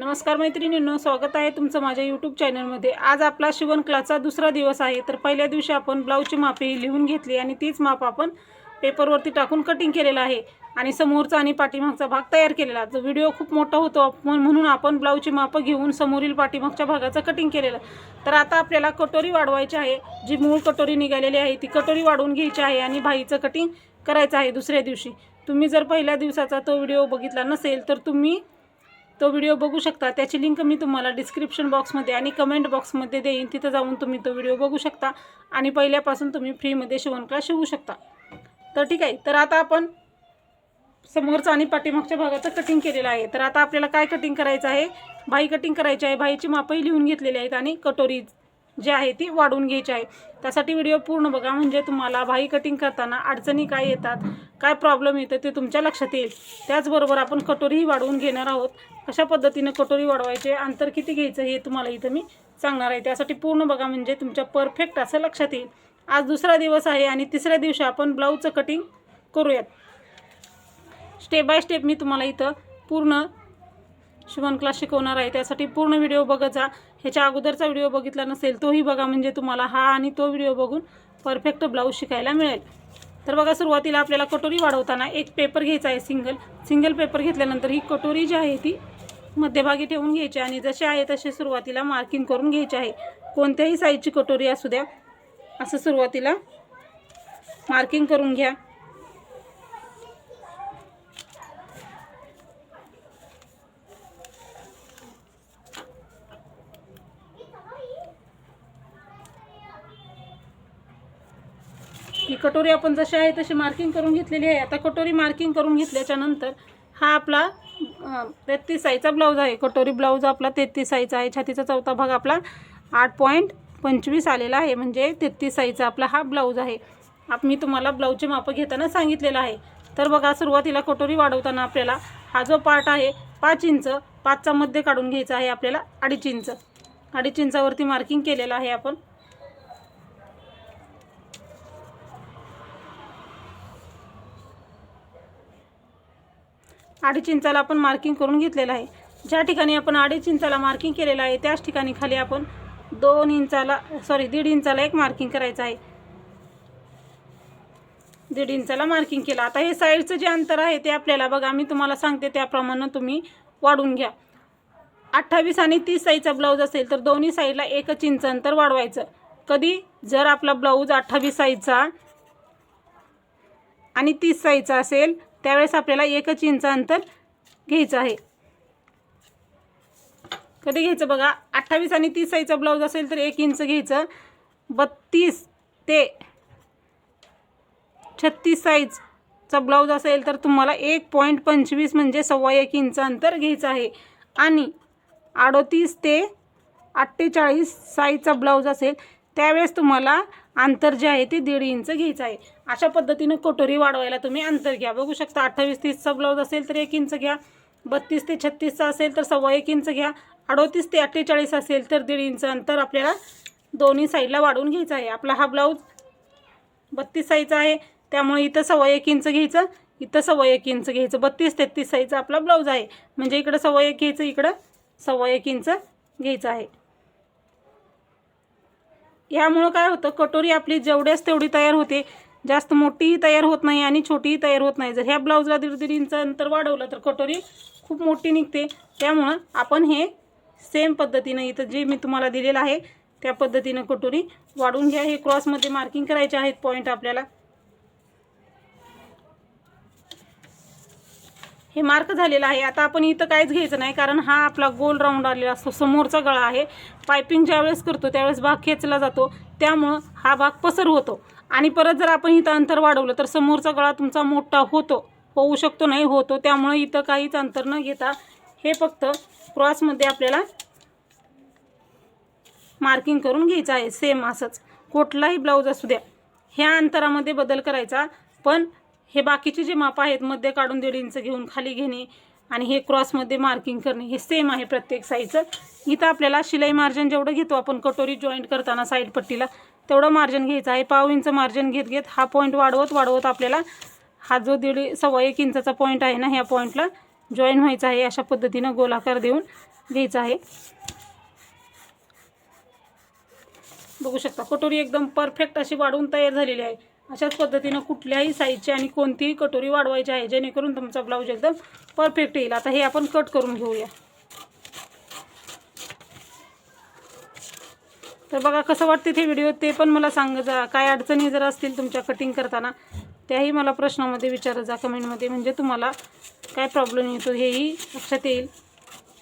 नमस्कार मैत्रिणींनो स्वागत आहे तुमचं माझ्या यूट्यूब चॅनलमध्ये आज आपला शिवणकलाचा दुसरा दिवस आहे तर पहिल्या दिवशी आपण ब्लाऊजची मापे लिहून घेतली आणि तीच माप आपण पेपरवरती टाकून कटिंग केलेलं आहे. आणि समोरचा आणि पाठीमागचा भाग तयार केलेला. जो व्हिडिओ खूप मोठा होतो म्हणून आपण ब्लाऊजची मापं घेऊन समोरील पाठीमागच्या भागाचं कटिंग केलेलं. तर आता आपल्याला कटोरी वाढवायची आहे. जी मूळ कटोरी निघालेली आहे ती कटोरी वाढवून घ्यायची आहे आणि भाईचं कटिंग करायचं आहे दुसऱ्या दिवशी. तुम्ही जर पहिल्या दिवसाचा तो व्हिडिओ बघितला नसेल तर तुम्ही तो व्हिडिओ बघू शकता. त्याची लिंक मी तुम्हाला डिस्क्रिप्शन बॉक्समध्ये आणि कमेंट बॉक्समध्ये देईन. तिथं जाऊन तुम्ही तो व्हिडिओ बघू शकता. आणि पहिल्यापासून तुम्ही फ्रीमध्ये शिवणक्लास शिवू शकता. तर ठीक आहे. तर आता आपण समोरचा आणि पाठीमागच्या भागाचं कटिंग केलेलं आहे. तर आता आपल्याला काय कटिंग करायचं आहे? भाई कटिंग करायची आहे. भाईची मापही लिहून घेतलेली आहेत आणि कटोरी जी आहे ती वाढवून घ्यायची आहे. त्यासाठी व्हिडिओ पूर्ण बघा. म्हणजे तुम्हाला भाई कटिंग करताना अडचणी काय येतात काय प्रॉब्लेम येतं ते तुमच्या लक्षात येईल. त्याचबरोबर आपण कटोरीही वाढवून घेणार आहोत. कशा पद्धतीनं कटोरी वाढवायचे अंतर किती घ्यायचं हे तुम्हाला इथं मी सांगणार आहे. त्यासाठी पूर्ण बघा म्हणजे तुमच्या परफेक्ट असं लक्षात येईल. आज दुसरा दिवस आहे आणि तिसऱ्या दिवशी आपण ब्लाऊजचं कटिंग करूयात. स्टेप बाय स्टेप मी तुम्हाला इथं पूर्ण शिवण क्लास शिकवणार आहे. त्यासाठी पूर्ण व्हिडिओ बघत जा. ह्याच्या अगोदरचा व्हिडिओ बघितला नसेल तोही बघा म्हणजे तुम्हाला हा आणि तो व्हिडिओ बघून परफेक्ट ब्लाऊज शिकायला मिळेल. तर बघा सुरुवातीला आपल्याला कटोरी वाढवताना एक पेपर घ्यायचा आहे सिंगल सिंगल पेपर घेतल्यानंतर ही कटोरी जी आहे ती मध्यभागी ठेवून घ्यायचे आणि जसे आहे तसे सुरुवातीला मार्किंग करून घ्यायचे आहे. कोणत्याही साईजची कटोरी असू द्या असं सुरुवातीला मार्किंग करून घ्या. ही कटोरी आपण जशी आहे तशी मार्किंग करून घेतलेली आहे. आता कटोरी मार्किंग करून घेतल्याच्या नंतर हा आपला तेहतीस साईजचा ब्लाऊज आहे. कटोरी ब्लाऊज आपला तेहतीस साईजचा आहे. छातीचा चौथा भाग आपला आठ पॉईंट पंचवीस आलेला आहे. म्हणजे तेहतीस साईजचा आपला हा ब्लाऊज आहे. आप मी तुम्हाला ब्लाऊजचे मापं घेताना सांगितलेलं आहे. तर बघा सुरुवातीला कटोरी वाढवताना आपल्याला हा जो पार्ट आहे पाच इंच पाचचा मध्ये काढून घ्यायचा आहे आपल्याला अडीच इंच. अडीच इंचावरती मार्किंग केलेलं आहे आपण. अडीच इंचाला आपण मार्किंग करून घेतलेलं आहे. ज्या ठिकाणी आपण अडीच इंचाला मार्किंग केलेलं आहे त्याच ठिकाणी खाली आपण दोन इंचाला सॉरी दीड इंचाला एक मार्किंग करायचं आहे. दीड इंचाला मार्किंग केलं. आता हे साईडचं जे अंतर आहे ते आपल्याला बघा मी तुम्हाला सांगते त्याप्रमाणे तुम्ही वाढून घ्या. अठ्ठावीस आणि तीस साईजचा ब्लाऊज असेल तर दोन्ही साईडला एकच इंच अंतर वाढवायचं. कधी? जर आपला ब्लाऊज अठ्ठावीस साईजचा आणि तीस साईजचा असेल त्यावेळेस आपल्याला एकच इंच अंतर घ्यायचं आहे. कधी घ्यायचं बघा? अठ्ठावीस आणि तीस साईजचा ब्लाऊज असेल तर एक इंच घ्यायचं. बत्तीस ते छत्तीस साईजचा ब्लाऊज असेल तर तुम्हाला एक पॉईंट पंचवीस म्हणजे सव्वा एक इंच अंतर घ्यायचं आहे. आणि अडोतीस ते अठ्ठेचाळीस साईजचा ब्लाऊज असेल त्यावेळेस तुम्हाला अंतर जे आहे ते दीड इंच घ्यायचं आहे. अशा पद्धतीनं कटोरी वाढवायला तुम्ही अंतर घ्या. बघू शकता अठ्ठावीस तीसचा ब्लाऊज असेल तर एक इंच घ्या. बत्तीस ते छत्तीसचा असेल तर सव्वा एक इंच घ्या. अडोतीस ते अठ्ठेचाळीस असेल तर दीड इंच अंतर आपल्याला दोन्ही साईडला वाढवून घ्यायचं आहे. आपला हा ब्लाऊज बत्तीस साईजचा आहे. त्यामुळे इथं सव्वा एक इंच घ्यायचं इथं सव्वा एक इंच घ्यायचं. बत्तीस तेहतीस साईजचा आपला ब्लाऊज आहे. म्हणजे इकडं सव्वा एक घ्यायचं इकडं सव्वा एक इंच घ्यायचं आहे. यामुळं काय होतं कटोरी आपली जेवढ्याच तेवढी तयार होते. जास्त मोठीही तयार होत नाही आणि छोटीही तयार होत नाही. जर ह्या ब्लाऊजला दीड दीड इंच अंतर वाढवलं तर कटोरी खूप मोठी निघते. त्यामुळं आपण हे सेम पद्धतीनं इथं जे मी तुम्हाला दिलेलं आहे त्या पद्धतीनं कटोरी वाढून घ्या. हे क्रॉसमध्ये मार्किंग करायचे आहेत पॉईंट आपल्याला. हे मार्क झालेलं आहे. आता आपण इथं काहीच घ्यायचं नाही कारण हा आपला गोल राऊंड आलेला असतो. समोरचा गळा आहे. पायपिंग ज्यावेळेस करतो त्यावेळेस भाग खेचला जातो. त्यामुळं हा भाग पसर होतो. आणि परत जर आपण इथं अंतर वाढवलं तर समोरचा गळा तुमचा मोठा होतो. होऊ शकतो नाही होतो. त्यामुळे इथं काहीच अंतर न घेता हे फक्त क्रॉसमध्ये आपल्याला मार्किंग करून घ्यायचं आहे. सेम असंच. कुठलाही ब्लाऊज असू द्या ह्या अंतरामध्ये बदल करायचा. पण हे बाकीचे जे माप आहेत मध्ये काढून दीड इंच घेऊन खाली घेणे आणि हे क्रॉसमध्ये मार्किंग करणे हे सेम आहे प्रत्येक साईजचं इथं आपल्याला शिलाई मार्जिन जेवढं घेतो आपण कटोरी जॉईंट करताना साईड पट्टीला तेवढं मार्जिन घ्यायचं आहे. पाव इंच मार्जिन घेत घेत हा पॉईंट वाढवत वाढवत आपल्याला हा जो दीड सव्वा एक इंचाचा पॉईंट आहे ना ह्या पॉईंटला जॉईन व्हायचा आहे. अशा पद्धतीनं गोलाकार देऊन घ्यायचा आहे. बघू शकता कटोरी एकदम परफेक्ट अशी वाढवून तयार झालेली आहे. अशाच पद्धतीनं कुठल्याही साईजची आणि कोणतीही कटोरी वाढवायची आहे जेणेकरून तुमचा ब्लाऊज एकदम परफेक्ट येईल. आता हे आपण कट करून घेऊया. तर बघा कसं वाटते ते व्हिडिओ ते पण मला सांग जा काय अडचणी जर असतील तुमच्या कटिंग करताना त्याही मला प्रश्नामध्ये विचारत जा कमेंटमध्ये म्हणजे तुम्हाला काय प्रॉब्लेम येतो हेही लक्षात येईल.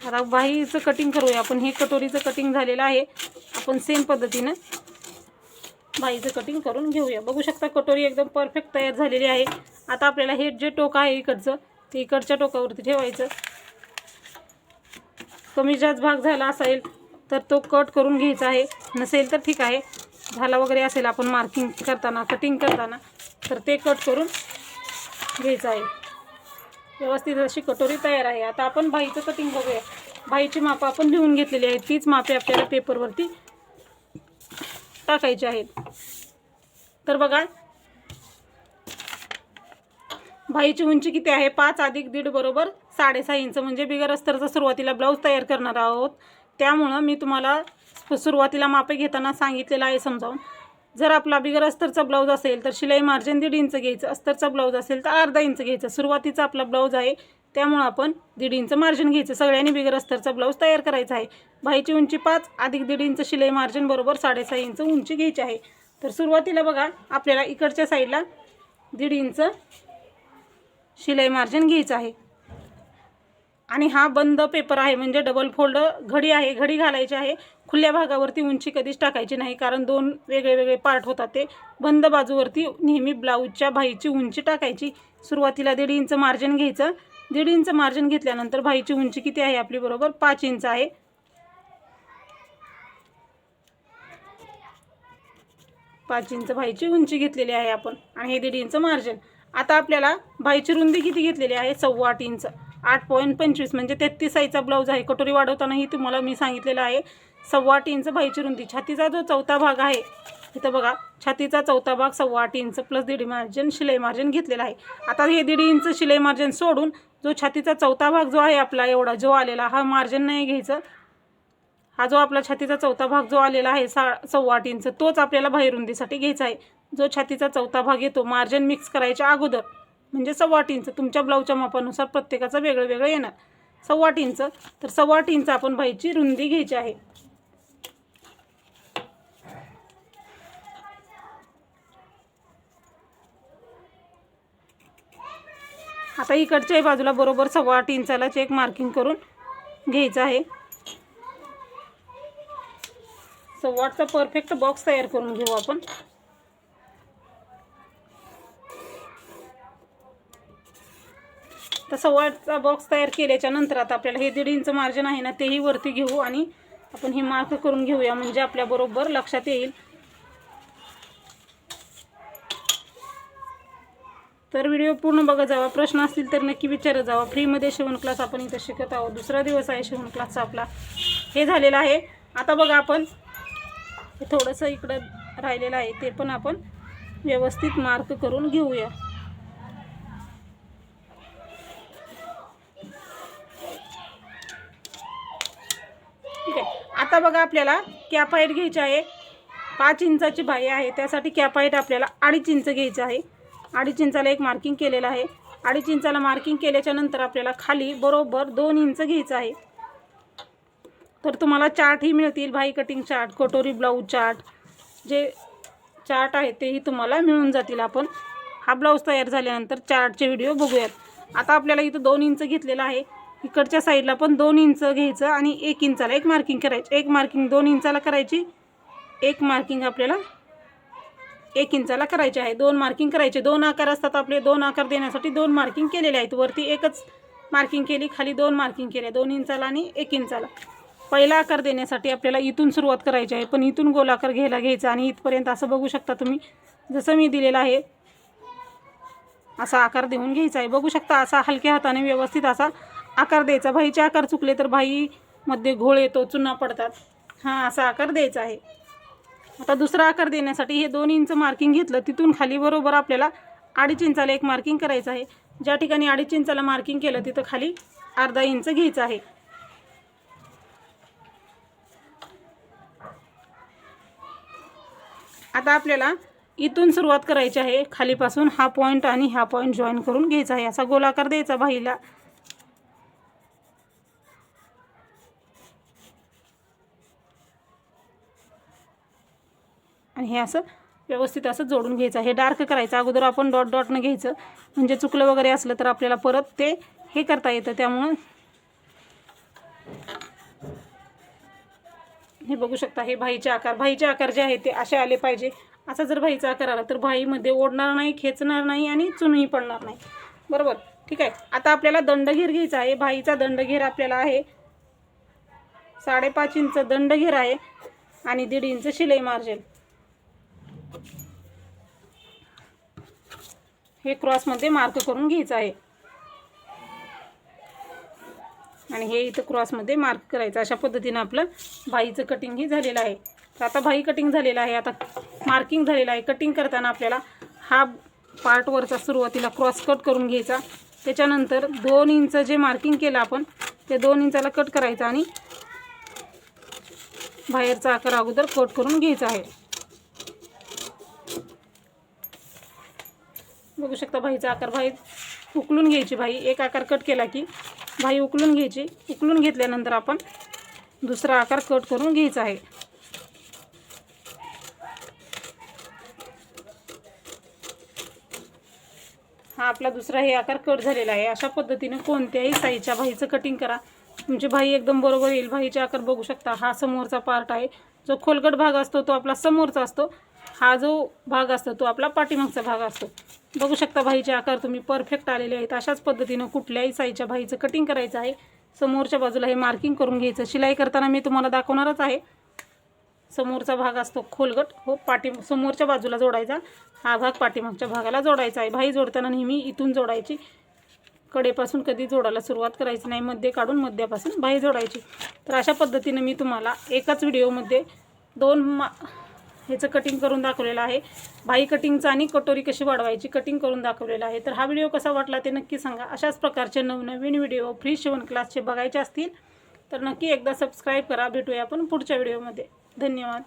आता बाहीचं कटिंग करूया आपण. हे कटोरीचं कटिंग झालेलं आहे. आपण सेम पद्धतीनं बाईचं कटिंग करून घेऊया. बघू शकता कटोरी एकदम परफेक्ट तयार झालेली आहे. आता आपल्याला हे जे टोक आहे इकडचं ते इकडच्या टोकावरती ठेवायचं. कमी जास्त भाग झाला असेल तर तो कट करून घ्यायचा आहे. नसेल तर ठीक आहे. झाला वगैरे असेल आपण मार्किंग करताना कटिंग करताना तर ते कट करून घ्यायचं आहे. व्यवस्थित अशी कटोरी तयार आहे. आता आपण बाईचं कटिंग बघूया. भाईची मापं आपण लिहून घेतलेली आहे. तीच मापे आपल्याला पेपरवरती टाकायचे आहेत. तर बघा भाईची उंची किती आहे? पाच अधिक दीड बरोबर साडेसहा इंच. म्हणजे बिगर अस्तरचा सुरुवातीला ब्लाऊज तयार करणार आहोत. त्यामुळं मी तुम्हाला सुरुवातीला मापे घेताना सांगितलेलं आहे समजावून. जर आपला बिगर अस्तरचा ब्लाऊज असेल तर शिलाई मार्जिन दीड इंच घ्यायचं. अस्तरचा ब्लाऊज असेल तर अर्धा इंच घ्यायचं. सुरुवातीचा आपला ब्लाऊज आहे त्यामुळं आपण दीड इंच मार्जिन घ्यायचं. सगळ्यांनी बिगर अस्तरचा ब्लाऊज तयार करायचा आहे. बाईची उंची पाच अधिक दीड इंच शिलाई मार्जिन बरोबर साडेसहा इंच उंची घ्यायची आहे. तर सुरुवातीला बघा आपल्याला इकडच्या साईडला दीड इंच शिलाई मार्जिन घ्यायचं आहे. आणि हा बंद पेपर आहे म्हणजे डबल फोल्ड घडी आहे. घडी घालायची आहे. खुल्या भागावरती उंची कधीच टाकायची नाही कारण दोन वेगळे वेगळे पार्ट होतात ते. बंद बाजूवरती नेहमी ब्लाऊजच्या भाईची उंची टाकायची. सुरुवातीला दीड इंच मार्जिन घ्यायचं. दीड इंच मार्जिन घेतल्यानंतर भाईची उंची किती आहे आपली बरोबर? पाच इंच आहे. पाच इंच भाईची उंची घेतलेली आहे आपण. आणि हे दीड इंच मार्जिन आता आपल्याला भाईची रुंदी किती घेतलेली आहे? सव्वा आठ इंच. आठ पॉईंट पंचवीस म्हणजे तेहतीस साईजचा ब्लाऊज आहे. कटोरी वाढवतानाही तुम्हाला मी सांगितलेलं आहे. सव्वा आठ इंच भाईची रुंदी. छातीचा जो चौथा भाग आहे इथं बघा छातीचा चौथा भाग सव्वा आठ इंच प्लस दीड मार्जिन शिलाई मार्जिन घेतलेला आहे. आता हे दीड इंच शिलाई मार्जिन सोडून जो छातीचा चौथा भाग जो आहे आपला एवढा जो आलेला हा मार्जिन नाही घ्यायचं. हा जो आपला छातीचा चौथा भाग जो आलेला आहे सा सव्वा आठ इंच तोच आपल्याला बाहेरुंदीसाठी घ्यायचा आहे. जो छातीचा चौथा भाग येतो मार्जिन मिक्स करायच्या अगोदर म्हणजे सव्वा आठ इंच तुमच्या ब्लाऊजच्या मापानुसार प्रत्येकाचं वेगळं वेगळं येणार. सव्वा आठ इंच तर सव्वा आठ इंच आपण बाईची रुंदी घ्यायची आहे. आता इकडच्याही बाजूला बरोबर सव्वा आठ इंचालाच एक मार्किंग करून घ्यायचं आहे. सव्वा आठचा परफेक्ट बॉक्स तयार करून घेऊ आपण. तर सव्वा आठचा बॉक्स तयार केल्याच्यानंतर आता आपल्याला हे दीड इंच मार्जिन आहे ना तेही वरती घेऊ आणि आपण हे मार्क करून घेऊया. म्हणजे आपल्याबरोबर लक्षात येईल. तर व्हिडिओ पूर्ण बघत जावा. प्रश्न असतील तर नक्की विचारत जावा. फ्रीमध्ये शिवण क्लास आपण इथं शिकत आहोत. दुसरा दिवस आहे शिवण क्लासचा आपला. हे झालेलं आहे. आता बघा आपण. हे थोडंसं इकडं राहिलेलं आहे. ते पण आपण व्यवस्थित मार्क करून घेऊया. ठीक आहे. आता बघा आपल्याला कॅपाईट घ्यायची आहे. पाच इंचाची बाई आहे. त्यासाठी कॅपाईट आपल्याला अडीच इंच घ्यायचं आहे. अडीच इंचाला एक मार्किंग केलेलं आहे. अडीच इंचाला मार्किंग केल्याच्यानंतर आपल्याला खाली बरोबर दोन इंच घ्यायचं आहे. तर तुम्हाला चार्टही मिळतील. भाई कटिंग चार्ट कटोरी ब्लाऊज चार्ट जे चार्ट आहे तेही तुम्हाला मिळून जातील. आपण हा ब्लाऊज तयार झाल्यानंतर चार्टचे व्हिडिओ बघूयात. आता आपल्याला इथं दोन इंच घेतलेलं आहे. इकडच्या साईडला पण दोन इंच घ्यायचं आणि एक इंचाला एक मार्किंग करायची. एक मार्किंग दोन इंचाला करायची. एक मार्किंग आपल्याला एक इंचाला करायचे आहे. दोन मार्किंग करायचे. दोन आकार असतात आपले. दोन आकार देण्यासाठी दोन मार्किंग केलेले आहेत. वरती एकच मार्किंग केली खाली दोन मार्किंग केल्या दोन इंचाला आणि एक इंचाला. पहिला आकार देण्यासाठी आपल्याला इथून सुरुवात करायची आहे. पण इथून गोलाकार घ्यायला घ्यायचा आणि इथपर्यंत असं बघू शकता तुम्ही. जसं मी दिलेलं आहे असा आकार देऊन घ्यायचा आहे. बघू शकता असा हलक्या हाताने व्यवस्थित असा आकार द्यायचा. भाईचे आकार चुकले तर भाईमध्ये घोळ येतो चुना पडतात. हां असा आकार द्यायचा आहे. आता दुसरा आकार देण्यासाठी हे दोन इंच मार्किंग घेतलं तिथून खाली बरोबर आपल्याला अडीच इंचाला एक मार्किंग करायचं आहे. ज्या ठिकाणी अडीच इंचाला मार्किंग केलं तिथं खाली अर्धा इंच घ्यायचं आहे. आता आपल्याला इथून सुरुवात करायची आहे. खालीपासून हा पॉईंट आणि हा पॉईंट जॉईन करून घ्यायचा आहे. असा गोलाकार द्यायचा बाहीला. आणि हे असं व्यवस्थित असं जोडून घ्यायचं हे डार्क करायचं. अगोदर आपण डॉट डॉटनं घ्यायचं. म्हणजे चुकलं वगैरे असलं तर आपल्याला परत ते हे करता येतं. त्यामुळं हे बघू शकता हे भाईचे आकार. भाईचे आकार जे आहे ते असे आले पाहिजे. असा जर भाईचा आकार आला तर भाईमध्ये ओढणार नाही खेचणार नाही आणि चुनही पडणार नाही. बरोबर? ठीक आहे. आता आपल्याला दंडघेर घ्यायचा आहे. भाईचा दंडघेर आपल्याला आहे. साडेपाच इंच दंडघेर आहे. आणि दीड इंच शिलाई मार्जिन. हे क्रॉसमध्ये मार्क करून घ्यायचं आहे. आणि हे इथं क्रॉसमध्ये मार्क करायचं. अशा पद्धतीनं आपलं भाईचं कटिंगही झालेलं आहे. तर आता भाई कटिंग झालेलं आहे. आता मार्किंग झालेलं आहे. कटिंग करताना आपल्याला हा पार्टवरचा सुरुवातीला क्रॉस कट करून घ्यायचा. त्याच्यानंतर दोन इंच जे मार्किंग केलं आपण ते दोन इंचाला कट करायचं आणि बाहेरचा आकार अगोदर कट करून घ्यायचा आहे. बघू शकता भाईचा आकार. भाई उकलून घ्यायची भाई. एक आकार कट केला की भाई उकलून घ्यायची. उकलून घेतल्यानंतर आपण दुसरा आकार कट करून घ्यायचा आहे. हा आपला दुसरा हे आकार कट झालेला आहे. अशा पद्धतीने कोणत्याही साईजच्या भाईचं कटिंग करा. तुमची भाई एकदम बरोबर येईल. भाईचे आकार बघू शकता. हा समोरचा पार्ट आहे. जो खोलगट भाग असतो तो आपला समोरचा असतो. हा जो भाग असतो तो आपला पाठीमागचा भाग असतो. बघू शकता भाईचे आकार तुम्ही परफेक्ट आलेले आहेत. अशाच पद्धतीनं कुठल्याही साईजच्या भाईचं कटिंग करायचं आहे. समोरच्या बाजूला हे मार्किंग करून घ्यायचं. शिलाई करताना मी तुम्हाला दाखवणारच आहे. समोरचा भाग असतो खोलगट. हो पाठी समोरच्या बाजूला जोडायचा. हा भाग पाठीमागच्या भागाला जोडायचा आहे. भाई जोडताना नेहमी इथून जोडायची. कडेपासून कधी जोडायला सुरुवात करायची नाही. मध्ये काढून मध्यापासून भाई जोडायची. तर अशा पद्धतीने मी तुम्हाला एकाच व्हिडिओमध्ये दोन मा ह्याचं कटिंग करून दाखवलेलं आहे. भाई कटिंगचं आणि कटोरी कशी वाढवायची कटिंग करून दाखवलेलं आहे. तर हा व्हिडिओ कसा वाटला ते नक्की सांगा. अशाच प्रकारचे नवनवीन व्हिडिओ फ्री शिवण क्लासचे बघायचे असतील तर नक्की एकदा सबस्क्राईब करा. भेटूया आपण पुढच्या व्हिडिओमध्ये धन्यवाद.